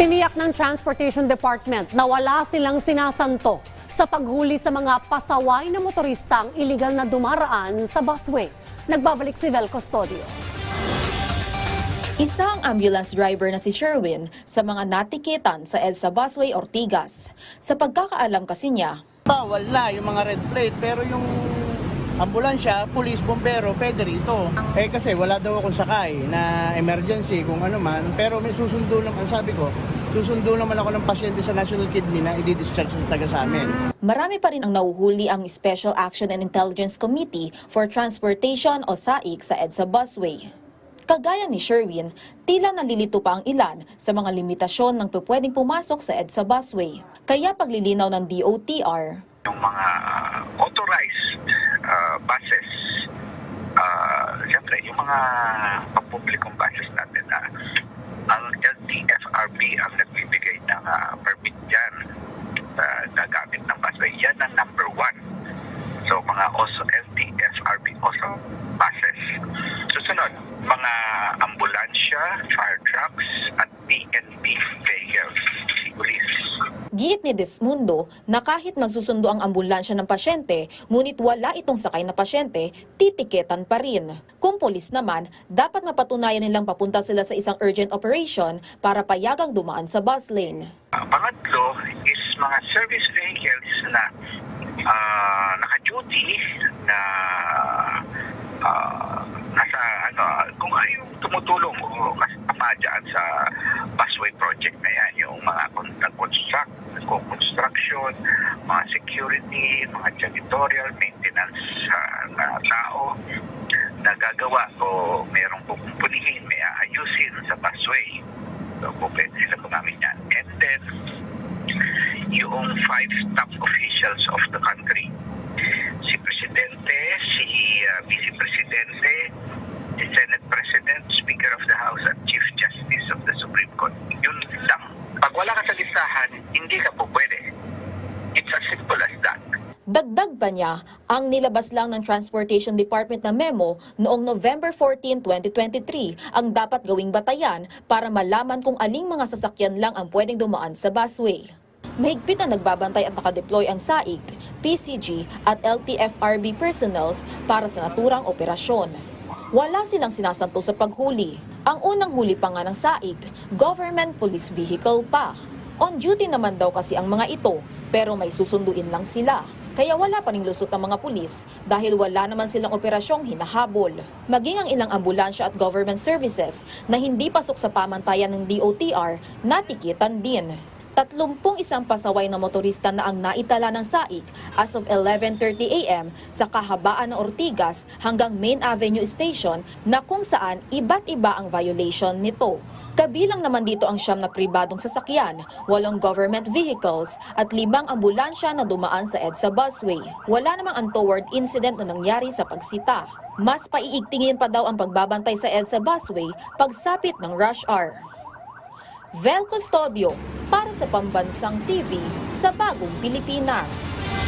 Tiniyak ng Transportation Department na wala silang sinasanto sa paghuli sa mga pasaway na motorista ang iligal na dumaraan sa busway. Nagbabalik si Vel Custodio. Isang ambulance driver na si Sherwin sa mga natikitan sa EDSA Busway Ortigas. Sa pagkakaalam kasi niya, Bawal na yung mga red plate pero yung ambulansya, pulis, bombero, pwede rito. Eh kasi wala daw akong sakay na emergency kung ano man. Pero may susundo naman, sabi ko, susundo naman ako ng pasyente sa National Kidney na i-discharge sa taga sa amin. marami pa rin ang nauhuli ang Special Action and Intelligence Committee for Transportation o SAIC sa EDSA Busway. Kagaya ni Sherwin, tila nalilito pa ang ilan sa mga limitasyon ng pwedeng pumasok sa EDSA Busway. Kaya paglilinaw ng DOTR, yung mga uh, authorized buses, uh, siyempre, yung mga pampublikong buses natin, uh, ang LTFRB ang nagbibigay ng uh, permit dyan sa gagamit ng busway. Yan ang number one. So, mga also LTFRB also buses. Susunod, mga ambulansya, fire trucks, at PNP vehicles. Police. Giit ni Desmundo na kahit magsusundo ang ambulansya ng pasyente, ngunit wala itong sakay na pasyente, titiketan pa rin. Kung polis naman, dapat mapatunayan nilang papunta sila sa isang urgent operation para payagang dumaan sa bus lane. Pangatlo is mga service vehicles na uh, naka-duty na uh, nasa ano kung ano yung tumutulong o kasama dyan sa busway project na yan yung mga kon- nag-construct construction mga security mga janitorial maintenance uh, na tao na gagawa o merong pupumpunihin may aayusin sa busway so kung pwede sila gumamit yan and then yung five top officials of the country. Si Presidente, si uh, Vice Presidente, si Senate President, Speaker of the House, at Chief Justice of the Supreme Court. Yun lang. Pag wala ka sa listahan, hindi ka po pwede. It's as simple as that. Dagdag pa niya, ang nilabas lang ng Transportation Department na memo noong November 14, 2023 ang dapat gawing batayan para malaman kung aling mga sasakyan lang ang pwedeng dumaan sa busway. Mahigpit na nagbabantay at nakadeploy ang SAIC, PCG at LTFRB personnels para sa naturang operasyon. Wala silang sinasanto sa paghuli. Ang unang huli pa nga ng SAIC, government police vehicle pa. On duty naman daw kasi ang mga ito, pero may susunduin lang sila. Kaya wala pa ring lusot ang mga pulis dahil wala naman silang operasyong hinahabol. Maging ang ilang ambulansya at government services na hindi pasok sa pamantayan ng DOTR, natikitan din. Tatlumpung isang pasaway na motorista na ang naitala ng SAIC as of 11.30 a.m. sa kahabaan ng Ortigas hanggang Main Avenue Station na kung saan iba't iba ang violation nito. Kabilang naman dito ang siyam na pribadong sasakyan, walong government vehicles at limang ambulansya na dumaan sa EDSA busway. Wala namang untoward incident na nangyari sa pagsita. Mas paiigtingin pa daw ang pagbabantay sa EDSA busway pagsapit ng rush hour. Vel Custodio para sa Pambansang TV sa Bagong Pilipinas.